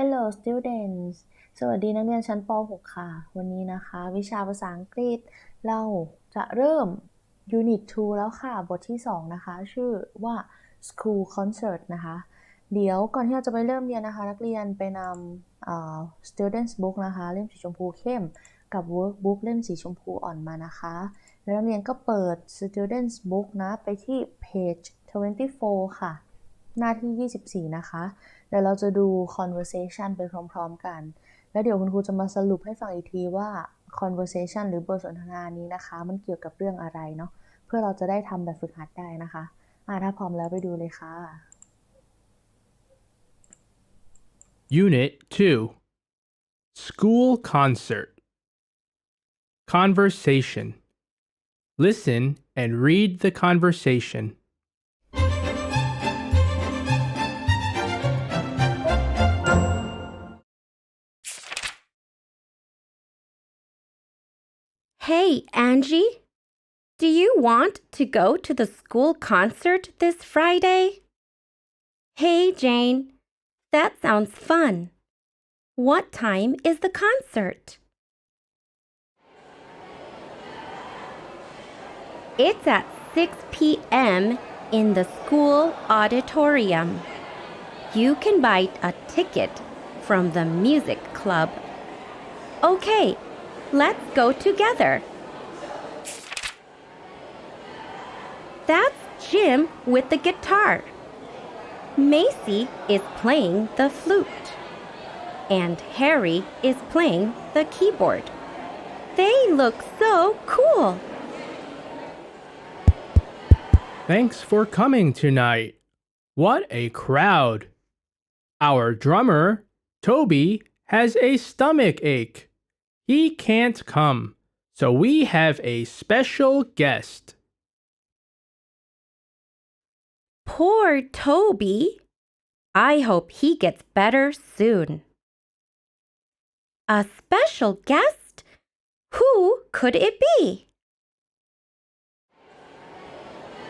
Hello students สวัสดีนักเรียนชั้นป .6 ค่ะ วันนี้นะคะ วิชาภาษาอังกฤษ เราจะเริ่ม Unit 2 แล้วค่ะ บทที่ 2 นะคะ ชื่อว่า School Concert นะคะ เดี๋ยวก่อนที่เราจะไปเริ่มเรียนนะคะ นักเรียนไปนำ Students Book นะคะ เล่มสีชมพูเข้ม กับ Workbook เล่มสีชมพูอ่อนมานะคะ แล้วนักเรียนก็เปิด Students Book นะ ไปที่ page 24 ค่ะ หน้าที่ 24 นะคะ เดี๋ยวเราจะดู conversation ไปพร้อมๆกัน แล้วเดี๋ยวคุณครูจะมาสรุปให้ฟังอีกทีว่า conversation หรือบทสนทนานี้นะคะ มันเกี่ยวกับเรื่องอะไรเนาะ เพื่อเราจะได้ทำแบบฝึกหัดได้นะคะอ่าถ้าพร้อมแล้วไปดูเลยค่ะ Unit 2 School Concert Conversation Listen and read the conversation. Hey, Angie. Do you want to go to the school concert this Friday? Hey, Jane. That sounds fun. What time is the concert? It's at 6 p.m. in the school auditorium. You can buy a ticket from the music club. Okay, let's go together. That's Jim with the guitar. Macy is playing the flute. And Harry is playing the keyboard. They look so cool. Thanks for coming tonight. What a crowd! Our drummer, Toby, has a stomach ache. He can't come, so we have a special guest. Poor Toby. I hope he gets better soon. A special guest? Who could it be?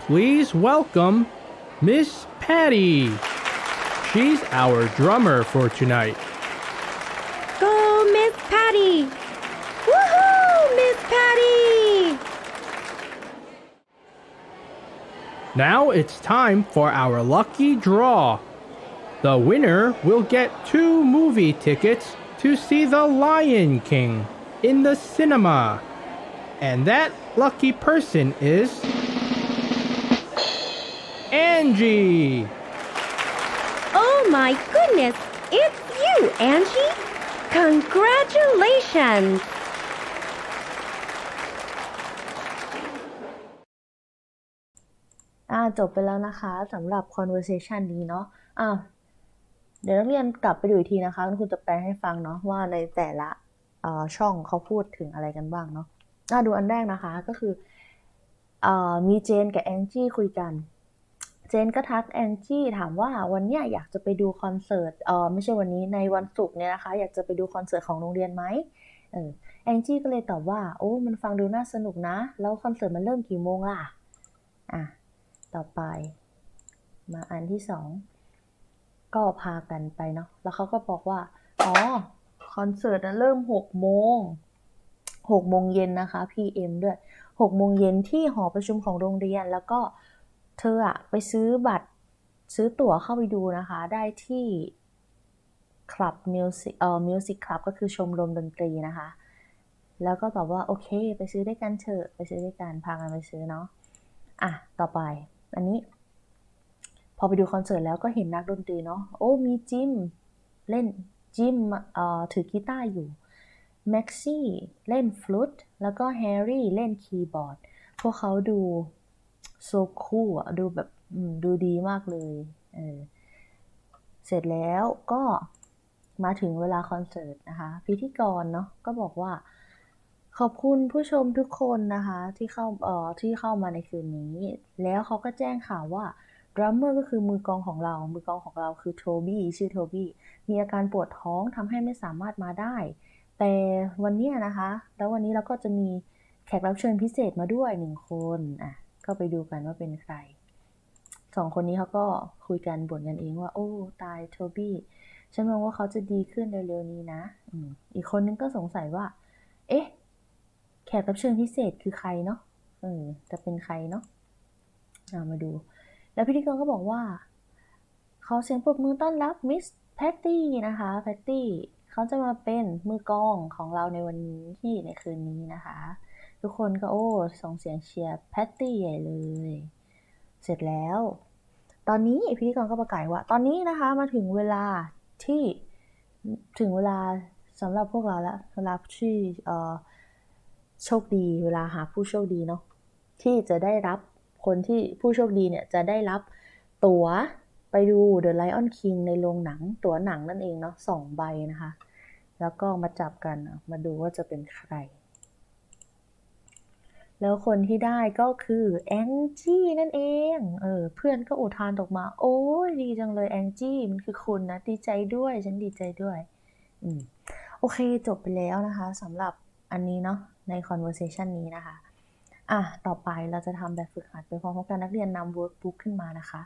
Please welcome Miss Patty. She's our drummer for tonight. Go, Miss Patty! Miss Patty! Now it's time for our lucky draw. The winner will get two movie tickets to see The Lion King in the cinema. And that lucky person is. Angie! Oh my goodness, it's you, Angie! Congratulations! จบไปแล้วนะคะสำหรับ conversation นี้เนาะอ่าเดี๋ยวนักเรียนกลับไปดูอีกทีนะคะคุณครูจะแปลให้ฟังเนาะว่าในแต่ละช่องเขาพูดถึงอะไรกันบ้างเนาะอ่าดูอันแรกนะคะก็คืออมีเจนกับแองจี้คุยกัน เจนก็ทักแองจี้ถามว่าวันเนี้ยอยากจะไปดูคอนเสิร์ตออไม่ใช่วันนี้ในวันศุกร์เนี่ยนะคะ อยากจะไปดูคอนเสิร์ตของโรงเรียนไหมเออแองจี้ก็เลยตอบว่า โอ้มันฟังดูน่าสนุกนะ แล้วคอนเสิร์ตมันเริ่มกี่โมงล่ะอะ ต่อไป มาอันที่สองก็พากันไปเนาะแล้วเขาก็บอกว่า อ๋อ คอนเสิร์ตนะเริ่มหกโมงหกโมงเย็นนะคะ PM ด้วยหกโมงเย็นที่หอประชุมของโรงเรียน แล้วก็เธออะไปซื้อบัตรซื้อตั๋วเข้าไปดูนะคะ ได้ที่คลับมิวสิกเอ่อมิวสิกคลับก็คือชมรมดนตรีนะคะ แล้วก็ตอบว่า โอเค ไปซื้อด้วยกันเถอะ ไปซื้อด้วยกัน พากันไปซื้อเนาะ อะ ต่อไป อันนี้ พอไปดูคอนเสิร์ตแล้วก็เห็นนักดนตรีเนาะโอ้มีจิมเล่นจิมเอ่อถือกีตาร์อยู่แม็กซี่เล่นฟลุตแล้วก็แฮร์รี่เล่นคีย์บอร์ด พวกเขาดูโซคูลอะดูแบบดูดีมากเลยเออเสร็จแล้วก็มาถึงเวลาคอนเสิร์ตนะคะ พิธีกรเนาะก็บอกว่า ขอบคุณผู้ชมทุกคนนะคะที่เข้าเอ่อที่เข้ามาในคืนนี้ แล้วเขาก็แจ้งข่าวว่าดรัมเมอร์ก็คือมือกองของเรา มือกองของเราคือโทบี้ชื่อโทบี้มีอาการปวดท้องทำให้ไม่สามารถมาได้ แต่วันเนี้ยนะคะ แล้ววันนี้เราก็จะมีแขกรับเชิญพิเศษมาด้วยหนึ่งคนอะก็ไปดูกันว่าเป็นใครสองคนนี้เขาก็คุยกันบ่นกันเองว่า โอ้ตายโทบี้ฉันมองว่าเขาจะดีขึ้นเร็วๆนี้นะอืมอีกคนนึงก็สงสัยว่า เอ๊ะ แขกรับเชิญพิเศษคือใครเนาะเออจะเป็นใครเนาะเอามาดู แล้วพิธีกรก็บอกว่า เขาเสียงปรบมือต้อนรับมิสแพตตี้นะคะแพตตี้เขาจะมาเป็นมือกองของเราในวันนี้ที่ในคืนนี้นะคะ ทุกคนก็โอ้ส่งเสียงเชียร์แพตตี้ใหญ่เลย เสร็จแล้ว ตอนนี้พิธีกรก็ประกาศว่า ตอนนี้นะคะมาถึงเวลาที่ถึงเวลาสำหรับพวกเราแล้วเวลาที่เอ่อ โชคดีเวลาหาผู้โชคดีเนาะที่จะได้รับคนที่ผู้โชคดีเนี่ยจะได้รับตั๋วไปดู The Lion King ในโรงหนังตั๋วหนังนั่นเองเนาะสองใบนะคะ แล้วก็มาจับกันมาดูว่าจะเป็นใคร แล้วคนที่ได้ก็คือแองจี้นั่นเองเออเพื่อนก็อุทานออกมา โอ้ยดีจังเลยแองจี้มันคือคุณนะ ดีใจด้วยฉันดีใจด้วย อืมโอเคจบไปแล้วนะคะสำหรับอันนี้เนาะ ใน conversation นี้นะคะ อะ ต่อไปเราจะทำแบบฝึกหัดไปพร้อมกันนักเรียนนำ workbook ขึ้นมานะคะ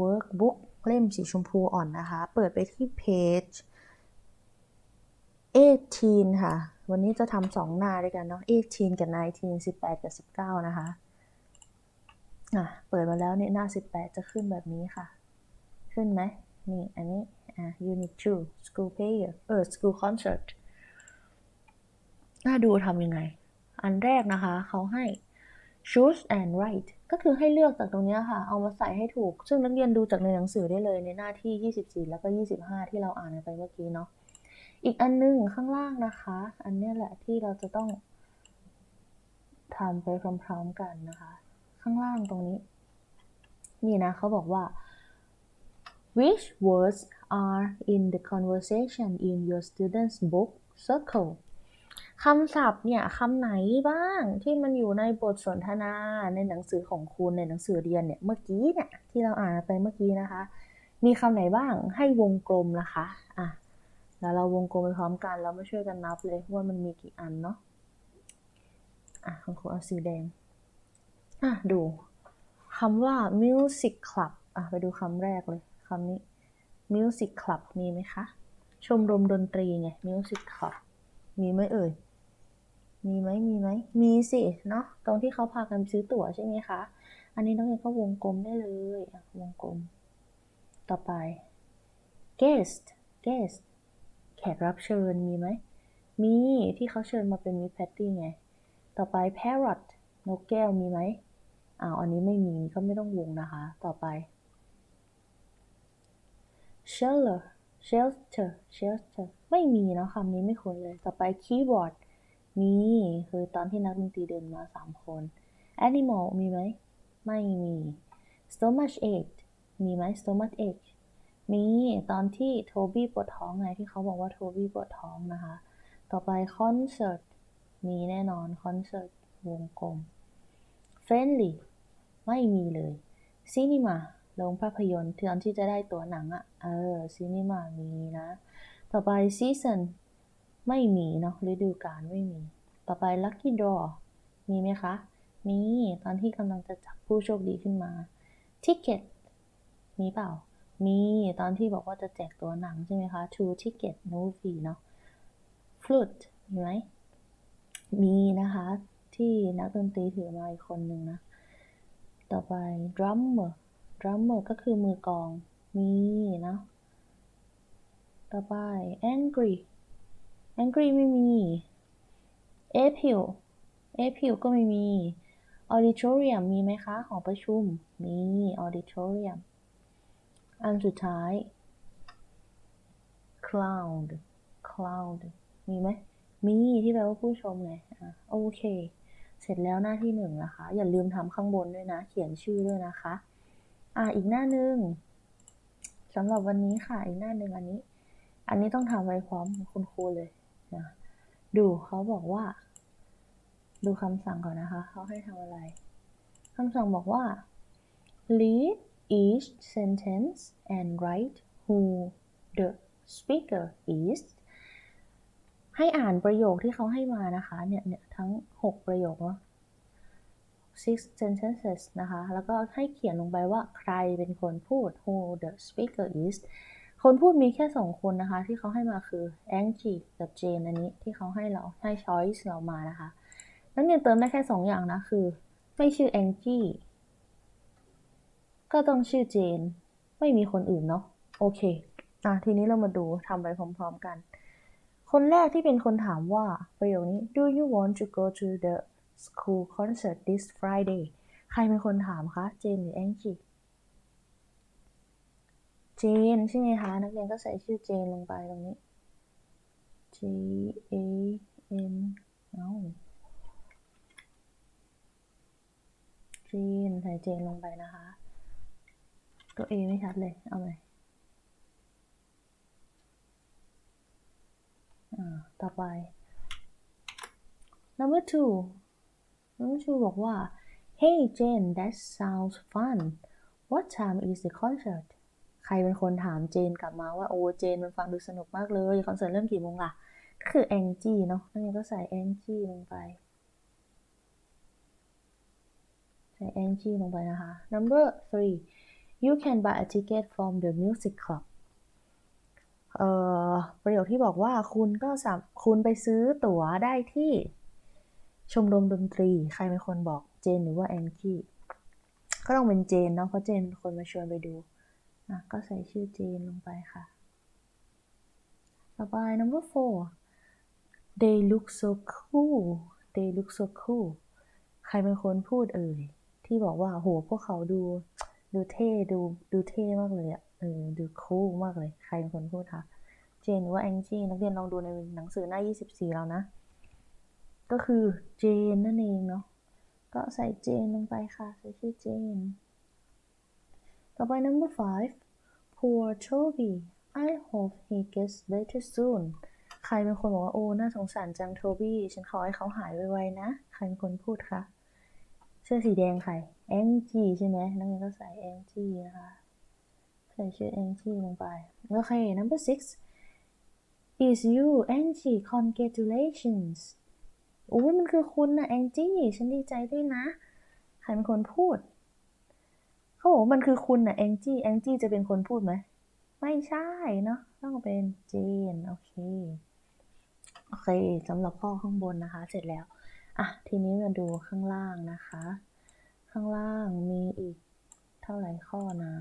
workbook เล่มสีชมพูอ่อนนะคะ เปิดไปที่ page 18 ค่ะ วันนี้จะทำสองหน้าด้วยกันเนาะ18 กับ 19 18 กับ 19 นะคะ อะ เปิดมาแล้วเนี่ยหน้า 18 จะขึ้นแบบนี้ค่ะ ขึ้นไหม นี่ อันนี้ อะ unit 2 school player เออ school concert น่าดูทำยังไง อันแรกนะคะ เขาให้ choose and write ก็คือให้เลือกจากตรงนี้ค่ะ เอามาใส่ให้ถูก ซึ่งนักเรียนดูจากในหนังสือได้เลยในหน้าที่ 24 แล้วก็ 25 ที่เราอ่านไปเมื่อกี้เนาะ อีกอันหนึงข้างล่างนะคะ อันนี้แหละที่เราจะต้องทำไปพร้อมๆกันนะคะ ข้างล่างตรงนี้ นี่นะเขาบอกว่า which words are in the conversation in your students book circle คำศัพท์เนี่ยคำไหนบ้างที่มันอยู่ในบทสนทนาในหนังสือของคุณในหนังสือเรียนเนี่ยเมื่อกี้เนี่ยที่เราอ่านไปเมื่อกี้นะคะ มีคำไหนบ้างให้วงกลมนะคะอะแล้วเราวงกลมไปพร้อมกันแล้วมาช่วยกันนับเลยว่ามันมีกี่อันเนาะอะคุณครูเอาสีแดงอะดูคำว่า music club อะไปดูคำแรกเลยคำนี้ music club มีไหมคะ ชมรมดนตรีไง music club มีไหมเอ่ย มีไหมมีไหมมีสิเนาะตรงที่เขาพากันซื้อตั๋วใช่ไหมคะ อันนี้น้องเองก็วงกลมได้เลยวงกลม ต่อไป guest guest แขกรับเชิญมีไหม มีที่เขาเชิญมาเป็นมิสแพตตี้ไง ต่อไป parrot นกแก้วมีไหมอ้าวอันนี้ไม่มีก็ไม่ต้องวงนะคะ ต่อไป shelter shelter shelter ไม่มีเนาะคำนี้ไม่คุ้นเลย ต่อไป keyboard มีคือตอนที่นักดนตรีเดินมาสามคน animal มีไหม ไม่มี stomach ache มีไหม stomach ache มีตอนที่โทบี้ปวดท้องไงที่เขาบอกว่าโทบี้ปวดท้องนะคะ ต่อไปคอนเสิร์ตมีแน่นอนคอนเสิร์ตวงกลม friendly ไม่มีเลยซีนีมาโรงภาพยนตร์ตอนที่จะได้ตั๋วหนังอะเออซีนีมามีนะ ต่อไป season ไม่มีเนาะฤดูกาลไม่มี ต่อไป lucky draw มีไหมคะ มีตอนที่กำลังจะจับผู้โชคดีขึ้นมา ticket มีเปล่า มีตอนที่บอกว่าจะแจกตัวหนังใช่ไหมคะ two ticket movie เนาะ flute มีไหม มีนะคะ ที่นักดนตรีถือมาอีกคนหนึ่งนะ ต่อไป drummer drummer ก็คือมือกอง มีเนาะ ต่อไป angry angry ไม่มี appeal appeal ก็ไม่มี auditorium มีไหมคะหอประชุม มี auditorium อันสุดท้าย cloud cloud มีไหม มีที่แปลว่าผู้ชมไงอะโอเค เสร็จแล้วหน้าที่หนึ่งนะคะ อย่าลืมทำข้างบนด้วยนะ เขียนชื่อด้วยนะคะ อะ อีกหน้าหนึ่งสำหรับวันนี้ค่ะ อีกหน้าหนึ่งอันนี้ อันนี้ต้องทำไว้พร้อมคุณครูเลย นะดูเขาบอกว่า ดูคำสั่งก่อนนะคะ เขาให้ทำอะไรคำสั่งบอกว่า read each sentence and write who the speaker is ให้อ่านประโยคที่เขาให้มานะคะ เนี่ยเนี่ยทั้ง 6 ประโยคเนาะ six sentences นะคะ แล้วก็ให้เขียนลงไปว่าใครเป็นคนพูด who the speaker is คนพูดมีแค่สองคนนะคะ ที่เขาให้มาคือแองจีกับเจนอันนี้ที่เขาให้เราให้ช้อยส์เรามานะคะ นักเรียนเติมได้แค่สองอย่างนะคือ ไม่ชื่อแองจีก็ต้องชื่อเจน ไม่มีคนอื่นเนาะโอเคอะทีนี้เรามาดูทำไปพร้อม ๆกัน คนแรกที่เป็นคนถามว่าประโยคนี้ Do you want to go to the school concert this Friday ใครเป็นคนถามคะ เจนหรือแองจีเจนใช่ไหมคะ นักเรียนก็ใส่ชื่อเจนลงไปตรงนี้ G A N เอาเจนใส่เจนลงไปนะคะ ตัว A ไม่ชัดเลย เอาใหม่อ่าต่อไป number two number two บอกว่า Hey Jane that sounds fun what time is the concert ใครเป็นคนถามเจนกลับมาว่าโอ้เจนมันฟังดูสนุกมากเลยคอนเสิร์ตเริ่มกี่โมงล่ะก็คือแองจี้เนาะนั่นเองก็ใส่แองจี้ลงไป ใส่แองจี้ลงไปนะคะ number three you can buy a ticket from the music club เอ่อประโยคที่บอกว่าคุณก็สามคุณไปซื้อตั๋วได้ที่ชมรมดนตรี ใครเป็นคนบอกเจนหรือว่าแองจี้ก็ต้องเป็นเจนเนาะเพราะเจนเป็นคนมาชวนไปดู อะก็ใส่ชื่อเจนลงไปค่ะ ต่อไป number four they look so cool they look so cool ใครเป็นคนพูดเอ่ยที่บอกว่าโหพวกเขาดูดูเท่ดูดูเท่มากเลยอะเออดูคูลมากเลย ใครเป็นคนพูดคะเจนหรือว่าแองจี้นักเรียนลองดูในหนังสือหน้า 24 แล้วนะ ก็คือเจนนั่นเองเนาะก็ใส่เจนลงไปค่ะ ใส่ชื่อเจน ต่อไป number five poor Toby I hope he gets better soon ใครเป็นคนบอกว่า โอ้ น่าสงสารจังโทบี้ ฉันขอให้เขาหายไวๆนะ ใครเป็นคนพูดคะ เสื้อสีแดงใคร แองจี้ใช่ไหมนักเรียนก็ใส่แองจี้นะคะ ใส่ชื่อแองจี้ลงไป โอเค number six is you Angie congratulations โอ้ยมันคือคุณนะแองจี้ ฉันดีใจด้วยนะ ใครเป็นคนพูด เขาบอกมันคือคุณนะแองจี้แองจี้จะเป็นคนพูดไหม ไม่ใช่เนาะต้องเป็นเจน โอเค โอเคสำหรับข้อข้างบนนะคะ เสร็จแล้ว อะ ทีนี้มาดูข้างล่างนะคะ ข้างล่างมีอีกเท่าไหร่ข้อนะ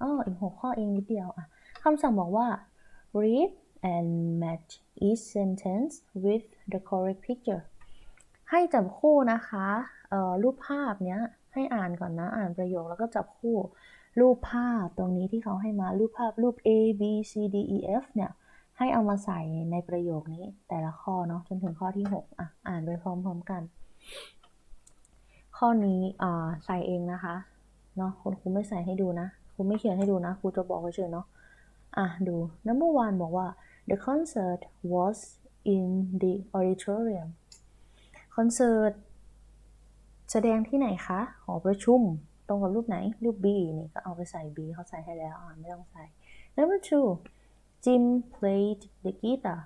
อ้ออีกหกข้อเองนิดเดียวอะคำสั่งบอกว่า read and match each sentence with the correct picture ให้จับคู่นะคะเอ่อรูปภาพเนี้ย ให้อ่านก่อนนะ อ่านประโยคแล้วก็จับคู่รูปภาพตรงนี้ที่เขาให้มารูปภาพรูป A B C D E F เนี่ย ให้เอามาใส่ในประโยคนี้แต่ละข้อเนาะจนถึงข้อที่ 6 อะ อ่านไปพร้อมๆกัน ข้อนี้อ่าใส่เองนะคะเนาะคุณครูไม่ใส่ให้ดูนะครูไม่เขียนให้ดูนะครูจะบอกเฉยๆเนาะอะดู number one บอกว่า the concert was in the auditorium คอนเสิร์ต แสดงที่ไหนคะ หอประชุม ตรงกับรูปไหน รูป B นี่ก็เอาไปใส่ B เขาใส่ให้แล้วอ่าไม่ต้องใส่ number two Jim played the guitar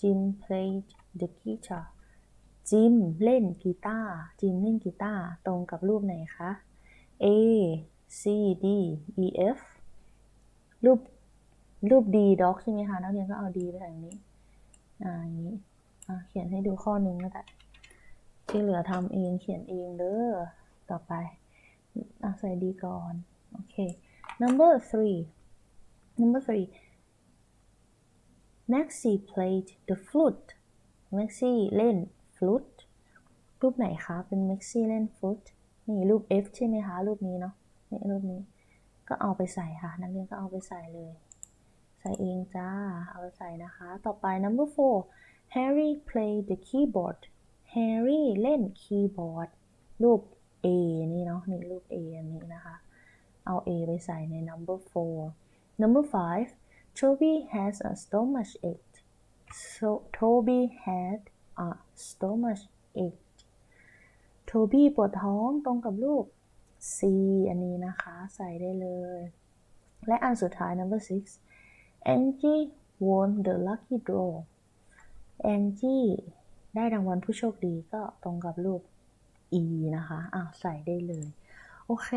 Jim played the guitar จิมเล่นกีตาร์ จิมเล่นกีตาร์ ตรงกับรูปไหนคะ A C D E F รูป รูป D dog ใช่ไหมคะ นักเรียนก็เอา D ไปใส่ตรงนี้ อ่าอย่างนี้ อ่าเขียนให้ดูข้อหนึ่งก็ได้ ที่เหลือทำเองเขียนเองเด้อต่อไปอะใส่ D ก่อน โอเค number three number three Maxi played the flute Maxi เล่น flute รูปไหนคะ เป็น Maxi เล่น flute นี่รูป F ใช่ไหมคะ รูปนี้เนาะนี่รูปนี้ ก็เอาไปใส่ค่ะ นักเรียนก็เอาไปใส่เลย ใส่เองจ้า เอาไปใส่นะคะ ต่อไป number four Harry played the keyboard Harry เล่นคีย์บอร์ด รูป A นี่เนาะนี่รูป A อันนี้นะคะ เอา A ไปใส่ใน number four number five Toby has a stomach ache so Toby had a stomach ache Toby ปวดท้องตรงกับรูป C อันนี้นะคะ ใส่ได้เลย และอันสุดท้าย number six Angie won the lucky draw Angie ได้รางวัลผู้โชคดีก็ตรงกับรูป E นะคะอ้าวใส่ได้เลย โอเค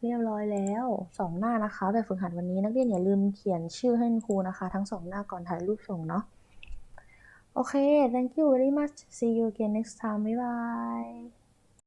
เรียบร้อยแล้วสองหน้านะคะแบบฝึกหัดวันนี้นักเรียนอย่าลืมเขียนชื่อให้ครูนะคะ ทั้งสองหน้าก่อนถ่ายรูปส่งเนาะโอเค thank you very much see you again next time bye bye